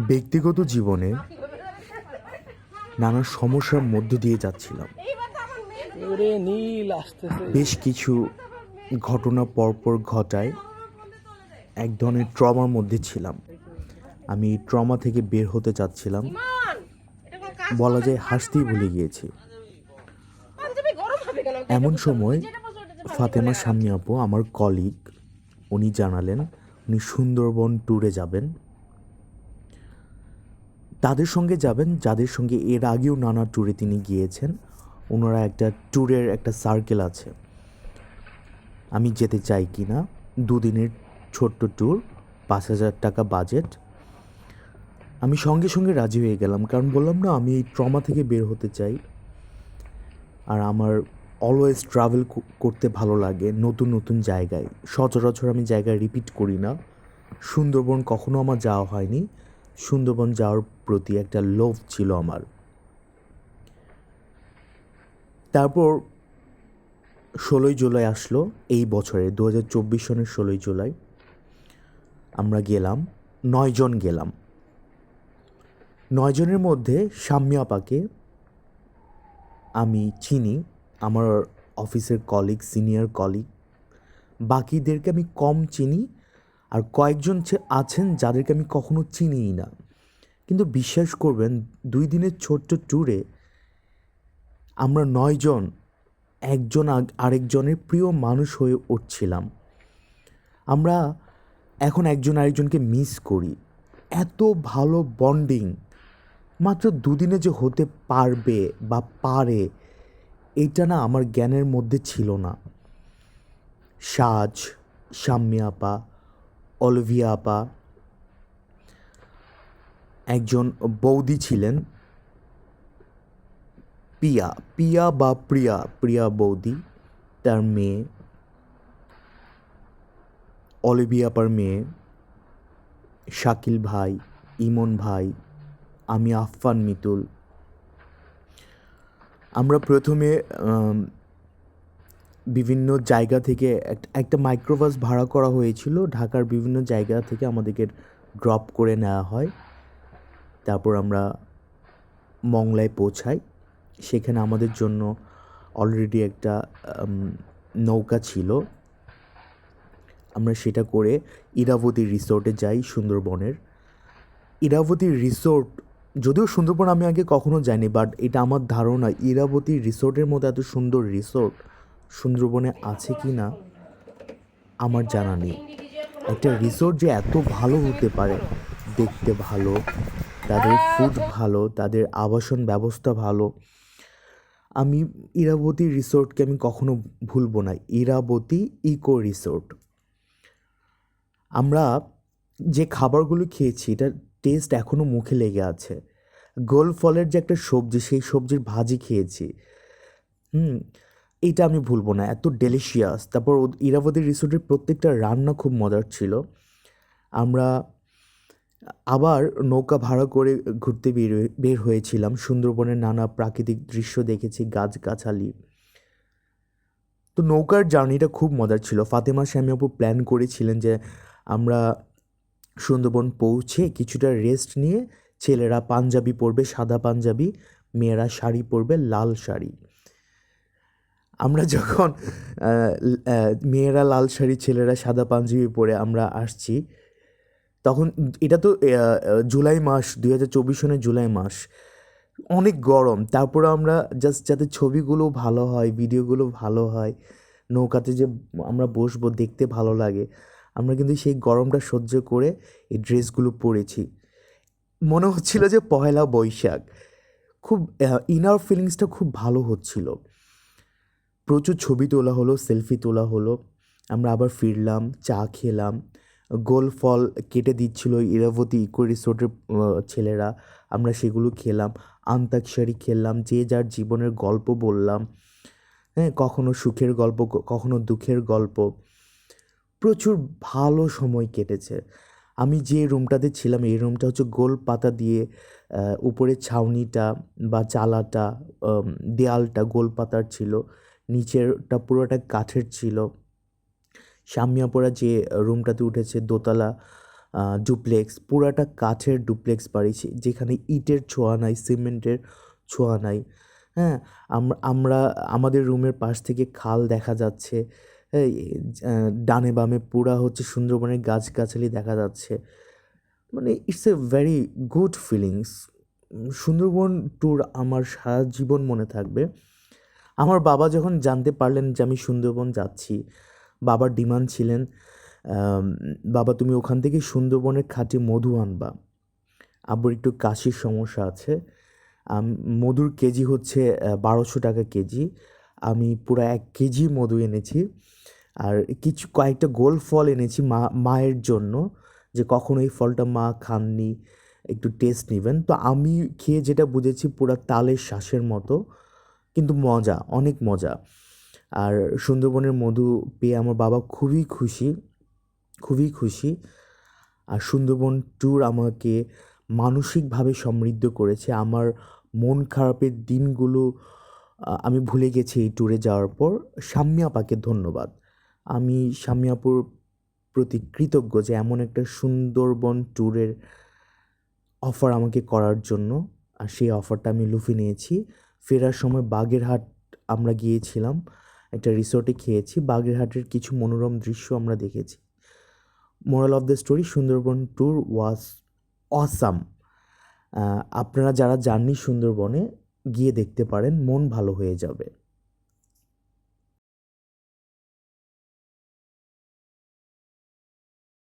ব্যক্তিগত জীবনে নানা সমস্যার মধ্য দিয়ে যাচ্ছিলাম। বেশ কিছু ঘটনা পরপর ঘটায় এক ধরনের ট্রমার মধ্যে ছিলাম। আমি ট্রমা থেকে বের হতে চাচ্ছিলাম। বলা যায় হাসতেই ভুলে গিয়েছি। এমন সময় ফাতেমা সামনে আপু আমার কলিগ উনি জানালেন উনি সুন্দরবন ট্যুরে যাবেন। তাদের সঙ্গে যাবেন, যাদের সঙ্গে এর আগেও নানা ট্যুরে তিনি গিয়েছেন। ওনারা একটা ট্যুরের একটা সার্কেল আছে। আমি যেতে চাই কি না? দুদিনের ছোট্ট ট্যুর পাঁচ হাজার টাকা বাজেট আমি সঙ্গে সঙ্গে রাজি হয়ে গেলাম, কারণ বললাম না, আমি এই ট্রমা থেকে বের হতে চাই। আর আমার অলওয়েজ ট্রাভেল করতে ভালো লাগে নতুন নতুন জায়গায়। সচরাচর আমি জায়গায় রিপিট করি না। সুন্দরবন কখনো আমার যাওয়া হয়নি। সুন্দরবন যাওয়ার প্রতি একটা লোভ ছিল আমার। তারপর ষোলোই জুলাই আসলো, এই বছরে দু হাজার চব্বিশ সনের ষোলোই জুলাই। আমরা গেলাম নয়জন গেলাম। নয়জনের মধ্যে শাম্মী আপাকে আমি চিনি। আমার অফিসের কলিগ সিনিয়র কলিগ বাকিদেরকে আমি কম চিনি আর কয়েকজন আছেন যাদেরকে আমি কখনো চিনিই না। কিন্তু বিশ্বাস করবেন, দুই দিনের ছোট্ট ট্যুরে আমরা নয়জন একজন আরেকজনের প্রিয় মানুষ হয়ে উঠছিলাম। আমরা এখন একজন আরেকজনকে মিস করি। এত ভালো বন্ডিং মাত্র দুদিনে যে হতে পারবে বা পারে এটা না আমার জ্ঞানের মধ্যে ছিল না। সাজ শাম্মী আপা, অলিভিয়া আপা। একজন বৌদি ছিলেন। পিয়া পিয়া বা প্রিয়া প্রিয়া বৌদি, তার মেয়ে। অলিভিয়া আপার মেয়ে। শাকিল ভাই, ইমন ভাই, আমি আফফান মিতুল। আমরা প্রথমে বিভিন্ন জায়গা থেকে এক- একটা মাইক্রোবাস ভাড়া করা হয়েছিল। ঢাকার বিভিন্ন জায়গা থেকে আমাদেরকে ড্রপ করে নেওয়া হয়। তারপর আমরা মংলায় পৌঁছাই। সেখানে আমাদের জন্য অলরেডি একটা নৌকা ছিল। আমরা সেটা করে ইরাবতী রিসোর্টে যাই সুন্দরবনের। ইরাবতী রিসোর্ট যদিও সুন্দরবন আমি আগে কখনো যাইনি বাট এটা আমার ধারণা ইরাবতী রিসোর্টের মতো এত সুন্দর রিসোর্ট সুন্দরবনে আছে কি না আমার জানা নেই। একটা রিসোর্ট যে এত ভালো হতে পারে, দেখতে ভালো, তাদের ফুড ভালো, তাদের আবাসন ব্যবস্থা ভালো, আমি ইরাবতী রিসোর্টকে আমি কখনো ভুলবো না। Irabati eco resort. আমরা যে খাবারগুলো খেয়েছি এটার টেস্ট এখনও মুখে লেগে আছে। গোল ফলের যে একটা সবজি, সেই সবজির ভাজি খেয়েছি। হুম, এটা আমি ভুলবো না, এত ডেলিশিয়াস তারপর ইরাবতী রিসোর্টের প্রত্যেকটা রান্না খুব মজার ছিল। আমরা আবার নৌকা ভাড়া করে ঘুরতে বের বের হয়েছিলাম। সুন্দরবনের নানা প্রাকৃতিক দৃশ্য দেখেছি, গাছগাছালি। তো নৌকার জার্নিটা খুব মজার ছিল। ফাতেমা আপু প্ল্যান করেছিলেন যে আমরা সুন্দরবন পৌঁছে কিছুটা রেস্ট নিয়ে ছেলেরা পাঞ্জাবি পরবে, সাদা পাঞ্জাবি, মেয়েরা শাড়ি পরবে, লাল শাড়ি। আমরা যখন মেয়েরা লাল শাড়ি, ছেলেরা সাদা পাঞ্জাবি পরে আমরা আসছি, তখন এটা তো জুলাই মাস, দুই হাজার চব্বিশ সনের জুলাই মাস। অনেক গরম, তারপরে আমরা জাস্ট যাতে ছবিগুলো ভালো হয় ভিডিওগুলো ভালো হয়, নৌকাতে যে আমরা বসবো দেখতে ভালো লাগে। আমরা কিন্তু সেই গরমটা সহ্য করে এই ড্রেসগুলো পরেছি। মনে হচ্ছিল যে পয়লা বৈশাখ। খুব ইনার ফিলিংসটা খুব ভালো হচ্ছিল। প্রচুর ছবি তোলা হলো সেলফি তোলা হলো। আমরা আবার ফিরলাম, চা খেলাম। গোল ফল কেটে দিচ্ছিল ইরাবতী ইকো রিসোর্টের ছেলেরা। আমরা সেগুলো খেলাম। আন্তাক্ষরী খেললাম, যে যার জীবনের গল্প বললাম। হ্যাঁ কখনো সুখের গল্প, কখনো দুঃখের গল্প। প্রচুর ভালো সময় কেটেছে। আমি যে রুমটাতে ছিলাম, এই রুমটা হচ্ছে গোল পাতা দিয়ে উপরে ছাউনিটা বা চালাটা দেয়ালটা গোল পাতার ছিল, নিচেরটা পুরোটা কাঠের ছিল। সামিয়াপোড়া যে রুমটাতে উঠেছে দোতলা ডুপ্লেক্স, পুরাটা কাঠের ডুপ্লেক্স বাড়ি যেখানে ইটের ছোঁয়া নাই, সিমেন্টের ছোঁয়া নাই। হ্যাঁ আমরা, আমাদের রুমের পাশ থেকে খাল দেখা যাচ্ছে। ডানে বামে পুরা হচ্ছে সুন্দরবনের গাছগাছালি দেখা যাচ্ছে। মানে it's a very good feelings Sundarban tour আমার সারা জীবন মনে থাকবে। আমার বাবা যখন জানতে পারলেন যে আমি সুন্দরবন যাচ্ছি বাবার ডিমান্ড ছিলেন বাবা তুমি ওখান থেকে সুন্দরবনের খাঁটি মধু আনবা। আব্বুর একটু কাশির সমস্যা আছে। মধুর কেজি হচ্ছে বারোশো টাকা কেজি। আমি পুরো এক কেজি মধু এনেছি। আর কিছু কয়েকটা গোল ফল এনেছি মা, মায়ের জন্য, যে কখনো এই ফলটা মা খাননি, একটু টেস্ট নেবেন। তো আমি খেয়ে যেটা বুঝেছি পুরো তালের শ্বাসের মতো, কিন্তু মজা, অনেক মজা। আর সুন্দরবনের মধু পেয়ে আমার বাবা খুবই খুশি খুবই খুশি। আর সুন্দরবন ট্যুর আমাকে মানসিকভাবে সমৃদ্ধ করেছে। আমার মন খারাপের দিনগুলো আমি ভুলে গেছি এই ট্যুরে যাওয়ার পর। শাম্মী আপাকে ধন্যবাদ। আমি শাম্মী আপুর প্রতি কৃতজ্ঞ যে এমন একটা সুন্দরবন ট্যুরের অফার আমাকে করার জন্য। আর সেই অফারটা আমি লুফে নিয়েছি। ফেরার সময় বাগেরহাট আমরা গিয়েছিলাম, একটা রিসোর্টে খেয়েছি। বাগেরহাটের কিছু মনোরম দৃশ্য আমরা দেখেছি। Moral of the story, Sundarban tour was awesome. আপনারা যারা যাননি সুন্দরবনে, গিয়ে দেখতে পারেন, মন ভালো হয়ে যাবে।